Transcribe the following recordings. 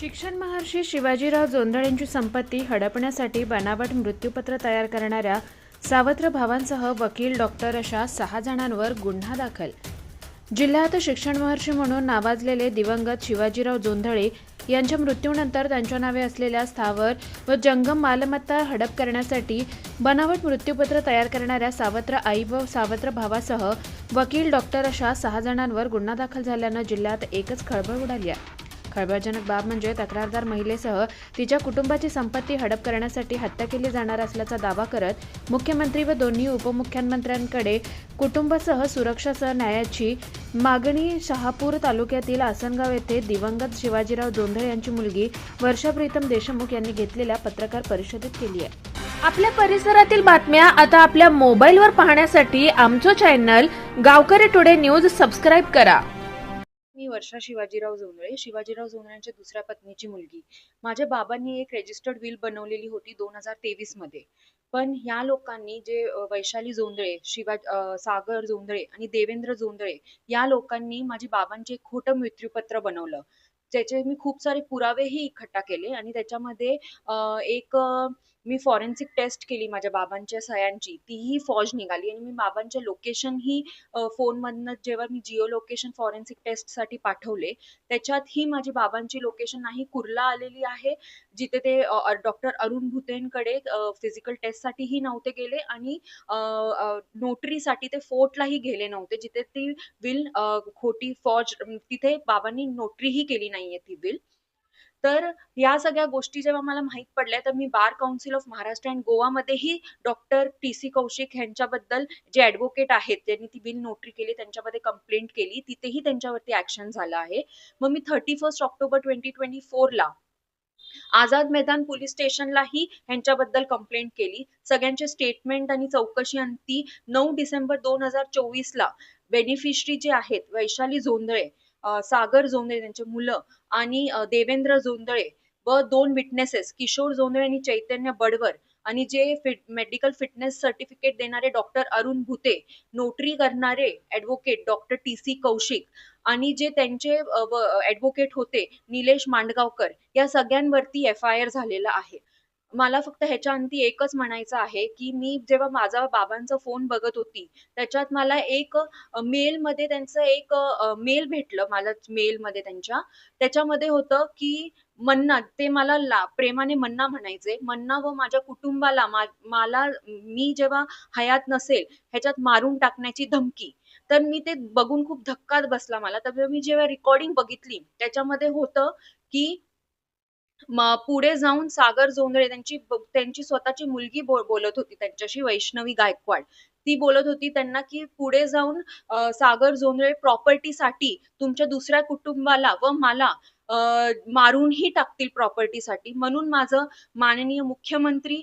शिक्षण महर्षी शिवाजीराव जोंधळेंची संपत्ती हडपण्यासाठी बनावट मृत्यूपत्र तयार करणाऱ्या सावत्र भावांसह वकील डॉक्टर अशा सहा जणांवर गुन्हा दाखल. जिल्ह्यात शिक्षण महर्षी म्हणून नावाजलेले दिवंगत शिवाजीराव जोंधळे यांच्या मृत्यूनंतर त्यांच्या नावे असलेल्या स्थावर व जंगम मालमत्ता हडप करण्यासाठी बनावट मृत्यूपत्र तयार करणाऱ्या सावत्र आई व सावत्र भावासह वकील डॉक्टर अशा सहा जणांवर गुन्हा दाखल झाल्यानं जिल्ह्यात एकच खळबळ उडाली आहे. खळबळजनक बाब म्हणजे तक्रारदार महिलेसह तिच्या कुटुंबाची संपत्ती हडप करण्यासाठी हत्या केली जाणार असल्याचा दावा करत मुख्यमंत्री व दोन्ही उपमुख्यमंत्र्यांकडे कुटुंबासह सुरक्षासह न्यायाची मागणी शहापूर तालुक्यातील आसनगाव येथे दिवंगत शिवाजीराव जोंधळे यांची मुलगी वर्षा प्रीतम देशमुख यांनी घेतलेल्या पत्रकार परिषदेत केली आहे. आपल्या परिसरातील बातम्या आता आपल्या मोबाईलवर पाहण्यासाठी आमचं चॅनल गावकरी टुडे न्यूज सबस्क्राईब करा. मी वर्षा शिवाजीराव जोंधळे. शिवाजीराव जोंधळ्यांच्या दुसऱ्या पत्नीची मुलगी. माझ्या बाबांनी एक रेजिस्टर्ड विल बनवलेली होती दोन हजार तेवीसमध्ये. पण ह्या लोकांनी जे वैशाली जोंधळे शिवा सागर जोंधळे आणि देवेंद्र जोंधळे या लोकांनी माझी बाबांचे खोटं मृत्यूपत्र बनवलं. त्याचे मी खूप सारे पुरावेही इकट्ठा केले आणि त्याच्यामध्ये एक मी फॉरेन्सिक टेस्ट केली माझ्या बाबांच्या सह्यांची. तीही फॉज निघाली आणि मी बाबांचे लोकेशन ही फोनमधनं जेव्हा मी जिओ लोकेशन फॉरेन्सिक टेस्टसाठी पाठवले त्याच्यात ही माझी बाबांची लोकेशन नाही कुर्ला आलेली आहे जिथे ते डॉक्टर अरुण भुतेंकडे फिजिकल टेस्ट साठीही नव्हते गेले आणि नोटरीसाठी ते फोर्टलाही गेले नव्हते जिथे ती विल खोटी फॉज तिथे बाबांनी नोटरीही केली नाहीये ती विल तर या सगळ्या गोष्टी जेव्हा मला माहीत पडल्या तर मी bar council of Maharashtra and गोवामध्येही doctor T C Kaushik यांच्याबद्दल जे ऍडव्होकेट आहेत त्यांनी ती बिल नोटरी केली त्यांच्यामध्ये कंप्लेंट केली तिथेही त्यांच्यावरती ऍक्शन झालं आहे. मग मी thirty first October twenty twenty ला आझाद मैदान पोलीस स्टेशनलाही ह्यांच्याबद्दल कंप्लेंट केली. सगळ्यांचे स्टेटमेंट आणि चौकशी अंती नऊ डिसेंबर दोन हजार चोवीस ला बेनिफिशरी जे आहेत वैशाली जोंधळे सागर जोंधळे त्यांचे मुलं आणि देवेंद्र जोंधळे व दोन विटनेसेस किशोर जोंधळे आणि चैतन्य बडवर आणि जे फिट मेडिकल फिटनेस सर्टिफिकेट देणारे डॉक्टर अरुण भुते नोटरी करणारे advocate doctor T C Kaushik आणि जे त्यांचे ऍडव्होकेट होते निलेश मांडगावकर या सगळ्यांवरती एफ आय आर झालेला आहे. मला फक्त ह्याच्या अंती एकच म्हणायचं आहे की मी जेव्हा माझा बाबांचा फोन बघत होती त्याच्यात मला एक मेल मध्ये त्यांचं एक मेल भेटलं मला मेल मध्ये त्यांच्या. त्याच्यामध्ये होतं की मन्ना ते मला ला प्रेमाने मन्ना म्हणायचे मन्ना व माझ्या कुटुंबाला मा- मला मी जेव्हा हयात नसेल ह्याच्यात मारून टाकण्याची धमकी. तर मी ते बघून खूप धक्का बसला मला. तर मी जेव्हा रेकॉर्डिंग बघितली त्याच्यामध्ये होतं की पुढे जाऊन सागर जोंधळे त्यांची त्यांची स्वतःची मुलगी बोलत होती. त्यांच्याशी वैष्णवी गायकवाड. ती बोलत होती त्यांना की पुढे जाऊन सागर जोंधळे प्रॉपर्टीसाठी तुमच्या दुसऱ्या कुटुंबाला व मला मारूनही टाकतील प्रॉपर्टीसाठी. म्हणून माझं माननीय मुख्यमंत्री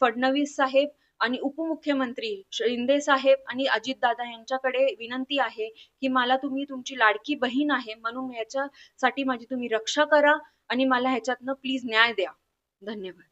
फडणवीस साहेब आणि उपमुख्यमंत्री शिंदे साहेब आणि अजितदादा यांच्याकडे विनंती आहे की मला तुम्ही तुमची लाडकी बहीण आहे म्हणून ह्याच्यासाठी माझी तुम्ही रक्षा करा आणि मला ह्याच्यातनं प्लीज न्याय द्या. धन्यवाद.